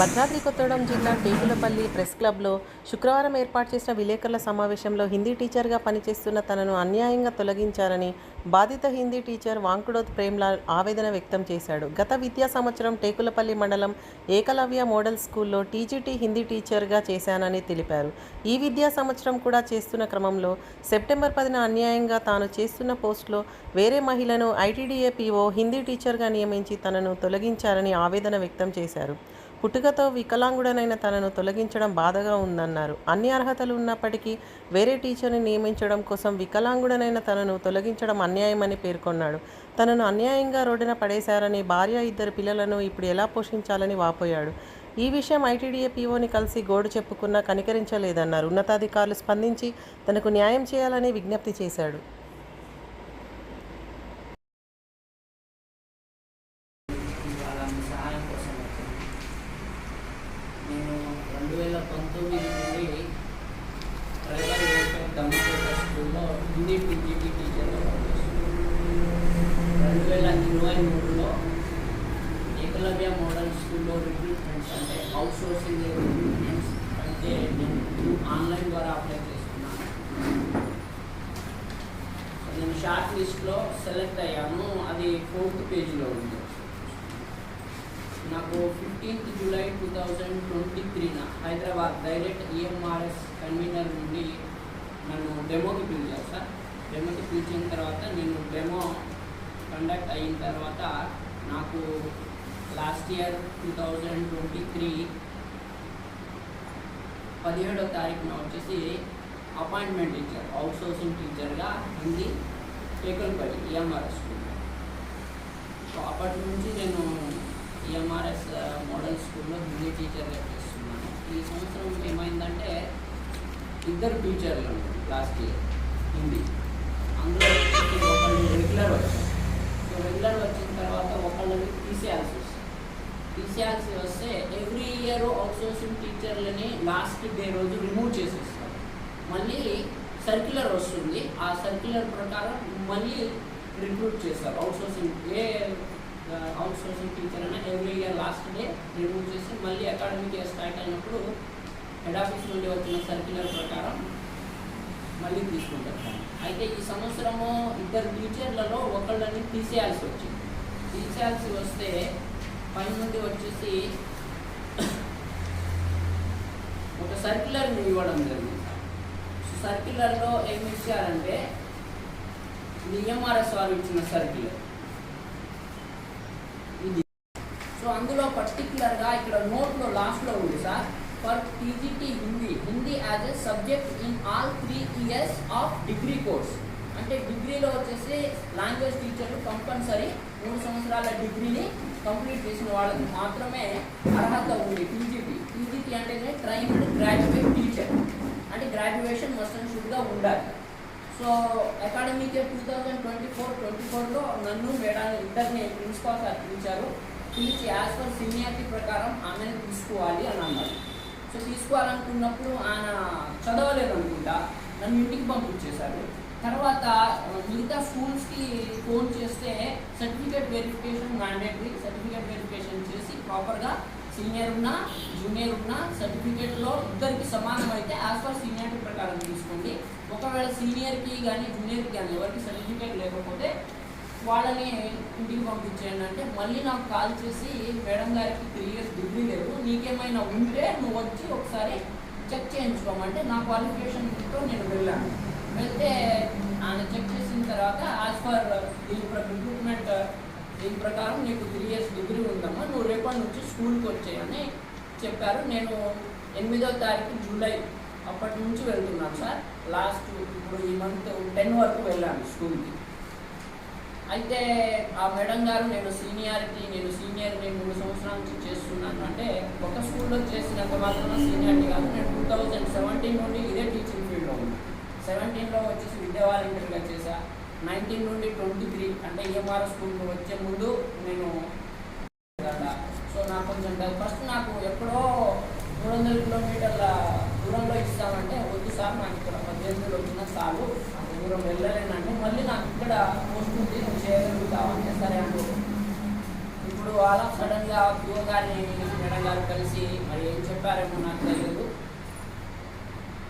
భద్రాద్రి కొత్తగూడెం జిల్లా టేకులపల్లి ప్రెస్ క్లబ్లో శుక్రవారం ఏర్పాటు చేసిన విలేకరుల సమావేశంలో హిందీ టీచర్గా పనిచేస్తున్న తనను అన్యాయంగా తొలగించారని బాధిత హిందీ టీచర్ వాంకుడోత్ ప్రేమ్లాల్ ఆవేదన వ్యక్తం చేశాడు. గత విద్యా సంవత్సరం టేకులపల్లి మండలం ఏకలవ్య మోడల్ స్కూల్లో టీజీటీ హిందీ టీచర్గా చేశానని తెలిపారు. ఈ విద్యా సంవత్సరం కూడా చేస్తున్న క్రమంలో సెప్టెంబర్ పదిన అన్యాయంగా తాను చేస్తున్న పోస్టులో వేరే మహిళను ఐటీడీఏ పీఓ హిందీ టీచర్గా నియమించి తనను తొలగించారని ఆవేదన వ్యక్తం చేశారు. పుట్టుకతో వికలాంగుడనైన తనను తొలగించడం బాధగా ఉందన్నారు. అన్ని అర్హతలు ఉన్నప్పటికీ వేరే టీచర్ని నియమించడం కోసం వికలాంగుడనైన తనను తొలగించడం అన్యాయమని పేర్కొన్నాడు. తనను అన్యాయంగా రోడ్డున పడేశారని భార్య ఇద్దరు పిల్లలను ఇప్పుడు ఎలా పోషించాలని వాపోయాడు. ఈ విషయం ఐటీడీఏ పీఓని కలిసి గోడు చెప్పుకున్నా కనికరించలేదన్నారు. ఉన్నతాధికారులు స్పందించి తనకు న్యాయం చేయాలని విజ్ఞప్తి చేశాడు వాళ్ళ సహాయం కోసం వచ్చాను. నేను రెండు వేల పంతొమ్మిది నుండి tribal welfare Dammapeta Hindi TGT టీచర్గా రెండు వేల ఇరవై మూడులో ఏకలవ్య మోడల్ స్కూల్లో రిక్రూట్మెంట్స్ అంటే అవుట్ సోర్సింగ్ రిక్రూట్మెంట్స్ అయితే నేను ఆన్లైన్ ద్వారా అప్లై చేసుకున్నాను నేను షార్ట్ లిస్ట్లో సెలెక్ట్ అయ్యాను. అది ఫోర్త్ పేజీలో ఉంది. నాకు fifteenth July two thousand twenty త్రీన Hyderabad direct EMRS convener నుండి నన్ను డెమోకి పిలిచారు సార్. డెమోకి పిలిచిన తర్వాత నేను డెమో కండక్ట్ అయిన తర్వాత నాకు last year two thousand twenty three పదిహేడో తారీఖున వచ్చేసి అపాయింట్మెంట్ ఇచ్చారు. అవుట్ సోర్సింగ్ టీచర్గా హిందీ టేకల్పల్లి ఈఎంఆర్ఎస్ స్కూల్లో సో అప్పటి నుంచి నేను ఈఎంఆర్ఎస్ మోడల్ స్కూల్లో హిందీ టీచర్గా చేస్తున్నాను. ఈ సంవత్సరం ఏమైందంటే ఇద్దరు టీచర్లు ఉన్నారు లాస్ట్ ఇయర్ హిందీ. అందులో ఒకళ్ళు రెగ్యులర్ వచ్చారు. సో రెగ్యులర్ వచ్చిన తర్వాత ఒకళ్ళని తీసేయాల్సి వస్తుంది. తీసేయాల్సి వస్తే ఎవ్రీ ఇయర్ అవుట్సోర్సింగ్ టీచర్లని లాస్ట్ డే రోజు రిమూవ్ చేసేస్తారు. మళ్ళీ సర్క్యులర్ వస్తుంది. ఆ సర్క్యులర్ ప్రకారం మళ్ళీ రిక్రూట్ చేస్తారు. అవుట్సోర్సింగ్ ఏ అవుట్సోర్సింగ్ టీచర్ అయినా every year last day remove చేసి మళ్ళీ అకాడమిక్ ఇయర్ స్టార్ట్ అయినప్పుడు హెడ్ ఆఫీస్ నుండి వచ్చిన సర్క్యులర్ ప్రకారం మళ్ళీ తీసుకుంటారు అయితే ఈ సంవత్సరము ఇద్దరు టీచర్లలో ఒకళ్ళని తీసేయాల్సి వచ్చింది. తీసేయాల్సి వస్తే పై నుండి వచ్చేసి ఒక సర్క్యులర్ని ఇవ్వడం జరిగింది. సర్క్యులర్లో ఏమి ఇచ్చారంటే ఇది వారు ఇచ్చిన సర్క్యులర్ ఇది. సో అందులో పర్టికులర్గా ఇక్కడ నోట్లో లాస్ట్లో ఉంది sir. For TGT Hindi Hindi as a subject in all three years of degree course అంటే డిగ్రీలో వచ్చేసి లాంగ్వేజ్ టీచర్లు కంపల్సరీ మూడు సంవత్సరాల డిగ్రీని కంప్లీట్ చేసిన వాళ్ళకి మాత్రమే అర్హత ఉంది టీజీటీ టీజీటీ అంటేనే ట్రైన్డ్ గ్రాడ్యుయేట్ టీచర్. అంటే గ్రాడ్యుయేషన్ మస్ట్ అండ్ షుడ్గా ఉండాలి. So academic year two thousand twenty four twenty ఫోర్లో నన్ను మేడం ఇద్దరిని ప్రిన్సిపాల్ సార్ పిలిచారు. పిలిచి యాజ్ పర్ సీనియారిటీ ప్రకారం ఆమెను తీసుకోవాలి అని అన్నారు. సో తీసుకోవాలనుకున్నప్పుడు ఆయన చదవలేదు అనుకుంటా నన్ను ఇంటికి పంపించేశారు తర్వాత మిగతా స్కూల్స్కి ఫోన్ చేస్తే certificate verification mandatory certificate verification చేసి ప్రాపర్గా సీనియర్ ఉన్నా జూనియర్ ఉన్నా సర్టిఫికేట్లో ఇద్దరికి సమానం అయితే యాజ్ పర్ సీనియారిటీ ప్రకారం తీసుకోండి. ఒకవేళ సీనియర్కి కానీ జూనియర్కి కానీ ఎవరికి సర్టిఫికేట్ లేకపోతే వాళ్ళని ఇంటికి పంపించేయండి అంటే మళ్ళీ నాకు కాల్ చేసి మేడం గారికి త్రీ ఇయర్స్ డిగ్రీ లేదు నీకేమైనా ఉంటే నువ్వు వచ్చి ఒకసారి చెక్ చేయించుకోమంటే నా క్వాలిఫికేషన్తో నేను వెళ్ళాను. వెళ్తే ఆయన చెక్ చేసిన తర్వాత యాజ్ ఫర్ దీని రిక్రూట్మెంట్ దీని ప్రకారం నీకు త్రీ ఇయర్స్ డిగ్రీ ఉందమ్మా నువ్వు రేపటి నుంచి స్కూల్కి వచ్చేయని చెప్పారు. నేను ఎనిమిదో తారీఖు జూలై అప్పటి నుంచి వెళ్తున్నాను సార్. లాస్ట్ ఇప్పుడు ఈ మంత్ టెన్ వరకు వెళ్ళాను స్కూల్కి. అయితే ఆ మేడం గారు నేను సీనియారిటీ నేను సీనియర్ని మూడు సంవత్సరాల నుంచి చేస్తున్నాను. అంటే ఒక స్కూల్లో చేసినంత మాత్రం సీనియారిటీ కాదు. నేను టూ థౌజండ్ సెవెంటీన్ నుండి ఇదే టీచింగ్ ఫీల్డ్లో ఉన్నాను సెవెంటీన్లో వచ్చేసి విద్యా వాలంటీర్గా చేశా. నైన్టీన్ నుండి ట్వంటీ త్రీ అంటే ఈఎంఆర్ స్కూల్కి వచ్చే ముందు నేను సో నాకు కొంచెం ఫస్ట్ నాకు ఎప్పుడో మూడు వందల కిలోమీటర్ల దూరంలో ఇస్తామంటే వద్దు సార్ నాకు ఇక్కడ పద్దెనిమిదిలో వచ్చిన చాలు. దూరం వెళ్ళలేనంటే మళ్ళీ నాకు ఇక్కడ పోస్ట్ నువ్వు చేయగలుగుతావు అంటే సరే అంటూ. ఇప్పుడు అలా సడన్గా పిఓ గారిని మేడం గారు కలిసి మరి ఏం చెప్పారేమో నాకు తెలియదు.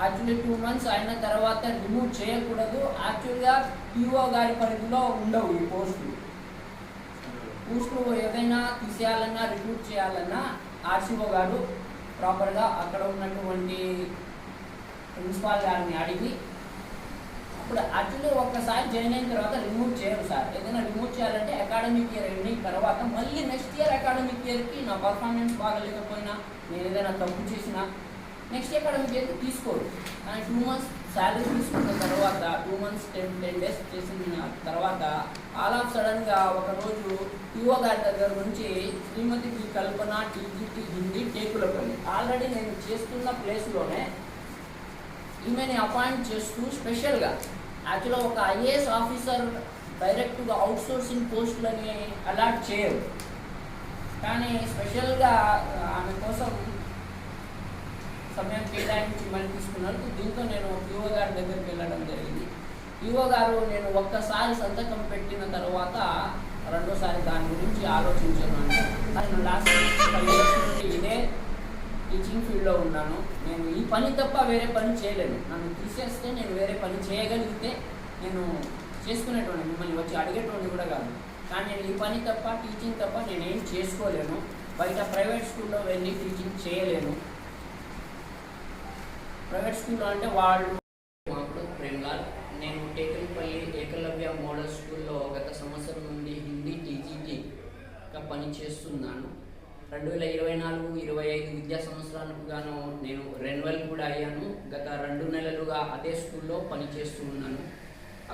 యాక్చువల్లీ టూ మంత్స్ అయిన తర్వాత రిమూవ్ చేయకూడదు. యాక్చువల్గా పిఓ గారి పరిధిలో ఉండవు ఈ పోస్టులు పోస్టులు ఏదైనా తీసేయాలన్నా రిమూవ్ చేయాలన్నా ఆర్సీఓ గారు ప్రాపర్గా అక్కడ ఉన్నటువంటి ప్రిన్సిపాల్ గారిని అడిగి ఇప్పుడు యాక్చువల్లీ ఒక్కసారి జాయిన్ అయిన తర్వాత రిమూవ్ చేయరు సార్. ఏదైనా రిమూవ్ చేయాలంటే అకాడమిక్ ఇయర్ ఎండింగ్ తర్వాత మళ్ళీ నెక్స్ట్ ఇయర్ అకాడమిక్ ఇయర్కి నా పర్ఫార్మెన్స్ బాగలేకపోయినా నేను ఏదైనా తప్పు చేసినా నెక్స్ట్ అకాడమిక్ ఇయర్కి తీసుకోరు. కానీ టూ మంత్స్ శాలరీ తీసుకున్న తర్వాత two months ten ten days చేసిన తర్వాత ఆల్ ఆఫ్ సడన్గా ఒకరోజు యువ గారి దగ్గర నుంచి Srimati P Kalpana TGT Hindi Tekulapalli already నేను చేస్తున్న ప్లేస్లోనే ఈమెని అపాయింట్ చేస్తూ స్పెషల్గా యాక్చువల్గా ఒక ఐఏఎస్ ఆఫీసర్ డైరెక్ట్గా అవుట్ సోర్సింగ్ పోస్టులని అలాట్ చేయరు. కానీ స్పెషల్గా ఆమె కోసం సమయం కేటాయించి మళ్ళీ తీసుకున్నారు దీంతో నేను యువ గారి దగ్గరికి వెళ్ళడం జరిగింది. యువ గారు నేను ఒక్కసారి సంతకం పెట్టిన తర్వాత రెండోసారి దాని గురించి ఆలోచించాను అంటే లాస్ట్ ఫైవ్ ఇయర్స్ నుండి ఇదే టీచింగ్ ఫీల్డ్లో ఉన్నాను. నేను ఈ పని తప్ప వేరే పని చేయలేను. నన్ను తీసేస్తే నేను వేరే పని చేయగలిగితే నేను చేసుకునేటువంటి మిమ్మల్ని వచ్చి అడిగేటువంటి కూడా కాదు. కానీ నేను ఈ పని తప్ప టీచింగ్ తప్ప నేనేం చేసుకోలేను. బయట ప్రైవేట్ స్కూల్లో వెళ్ళి టీచింగ్ చేయలేను. ప్రైవేట్ స్కూల్లో అంటే వాళ్ళు మాకు ప్రేమ్లాల్ నేను టేకల్పల్లి ఏకలవ్య మోడల్ స్కూల్లో గత సంవత్సరం నుండి హిందీ టీచింగ్ పని చేస్తున్నాను. రెండు వేల ఇరవై నాలుగు ఇరవై ఐదు విద్యా సంవత్సరాలకు గాను నేను రెన్యువల్ కూడా అయ్యాను. గత రెండు నెలలుగా అదే స్కూల్లో పనిచేస్తూ ఉన్నాను.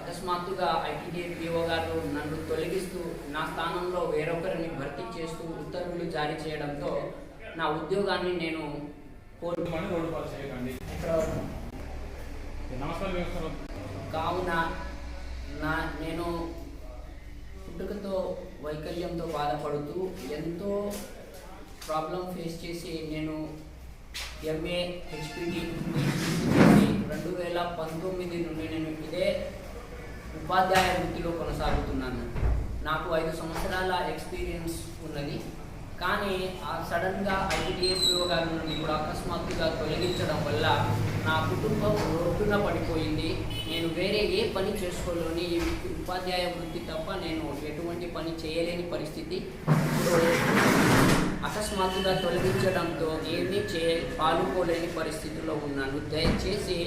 అకస్మాత్తుగా ఐటీడీ పిఓ గారు నన్ను తొలగిస్తూ నా స్థానంలో వేరొకరిని భర్తీ చేస్తూ ఉత్తర్వులు జారీ చేయడంతో నా ఉద్యోగాన్ని నేను కావున నా నేను పుట్టుకతో వైకల్యంతో బాధపడుతూ ఎంతో ప్రాబ్లం ఫేస్ చేసి నేను ఎంఏ హెచ్పిటి రెండు వేల పంతొమ్మిది నుండి నేను ఇదే ఉపాధ్యాయ వృత్తిలో కొనసాగుతున్నాను. నాకు ఐదు సంవత్సరాల ఎక్స్పీరియన్స్ ఉన్నది. కానీ ఆ సడన్గా ఐటీడీఎస్ఓ గారి నుండి ఇప్పుడు అకస్మాత్తుగా తొలగించడం వల్ల నా కుటుంబం రోడ్డున పడిపోయింది. నేను వేరే ఏ పని చేసుకోలేని ఉపాధ్యాయ వృత్తి తప్ప నేను ఎటువంటి పని చేయలేని పరిస్థితి. ఇప్పుడు అకస్మాత్తుగా తొలగించడంతో ఏమీ చే పాలుకోలేని పరిస్థితిలో ఉన్నాను. దయచేసి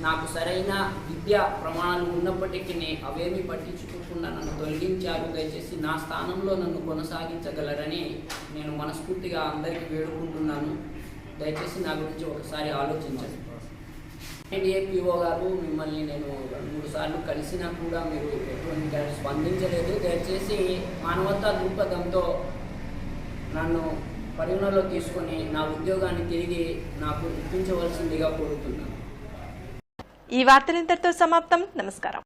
నాకు సరైన విద్యా ప్రమాణాలు ఉన్నప్పటికీ అవేమి పట్టించుకోకుండా నన్ను తొలగించారు. దయచేసి నా స్థానంలో నన్ను కొనసాగించగలరని నేను మనస్ఫూర్తిగా అందరికీ వేడుకుంటున్నాను. దయచేసి నా గురించి ఒకసారి ఆలోచించండి. ఎన్డీఏపీఓ గారు మిమ్మల్ని నేను మూడు సార్లు కలిసినా కూడా మీరు ఎటువంటి స్పందించలేదు. దయచేసి మానవతా దృక్పథంతో నన్ను పరిగణలో తీసుకొని నా ఉద్యోగాన్ని తిరిగి నాకు ఇప్పించవలసిందిగా కోరుతున్నాను. ఈ వార్తలు ఇంతటితో సమాప్తం. నమస్కారం.